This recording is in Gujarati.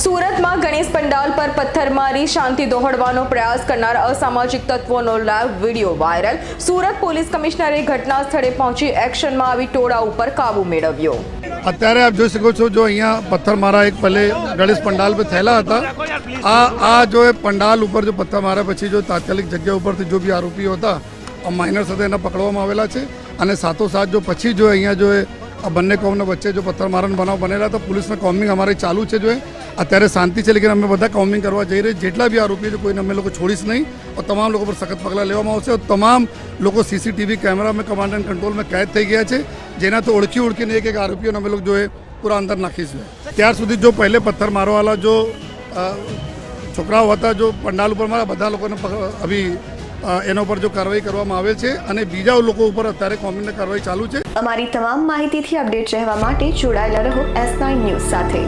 સુરતમાં ગણેશ પંડાલ પર પથ્થરમારી શાંતિ દોહડવાનો પ્રયાસ કરનાર અસામાજિક તત્વોનો live video viral. Surat police કમિશનરે ઘટના સ્થળે પહોંચી એક્શનમાં આવી ટોળા ઉપર કાબુ મેળવ્યો. અત્યારે આપ જોઈ શકો છો, જો અહીંયા પથ્થરમારા એક પહેલે ગણેશ પંડાલ પર થયેલા હતા. આ આ જો એ પંડાલ ઉપર જો પથ્થર માર્યા પછી જો તાત્કાલિક જગ્યા ઉપરથી જો બી આરોપીઓ હતા માઇનર સાથે એને પકડવામાં આવેલા છે. અને સાથોસાથ જો પછી જો અહીંયા જો આ બંને કોમના વચ્ચે જો પથ્થરમારાનો બનાવ બનેલા હતા, પોલીસના કોમિંગ અમારે ચાલુ છે જો અત્યારે શાંતિ છે, લેકિન અમે બધા કાઉમિંગ કરવા જઈ રહ્યા જેટલા બી આરોપીઓ છે, કોઈને અમે લોકો છોડીશ નહીં. અને તમામ લોકો પર સખત પગલાં લેવામાં આવશે. તમામ લોકો સીસીટીવી કેમેરામાં કમાન્ડ એન્ડ કંટ્રોલમાં કેદ થઈ ગયા છે. જેનાથી ઓળખી ઓળખીને એક એક આરોપીઓને અમે લોકો જોઈએ પૂરા અંદર નાખીશું. ત્યાર સુધી જો પહેલે પથ્થર મારવાવાળા, જો છોકરાઓ હતા, જો પંડાલ ઉપર મારા બધા લોકોને અભી એના ઉપર જો કાર્યવાહી કરવામાં આવે છે અને બીજા લોકો ઉપર અત્યારે કોમ્યુનલ કાર્યવાહી ચાલુ છે. અમારી તમામ માહિતીથી અપડેટ રહેવા માટે જોડાયેલા રહો એસ નાઇન ન્યૂઝ સાથે.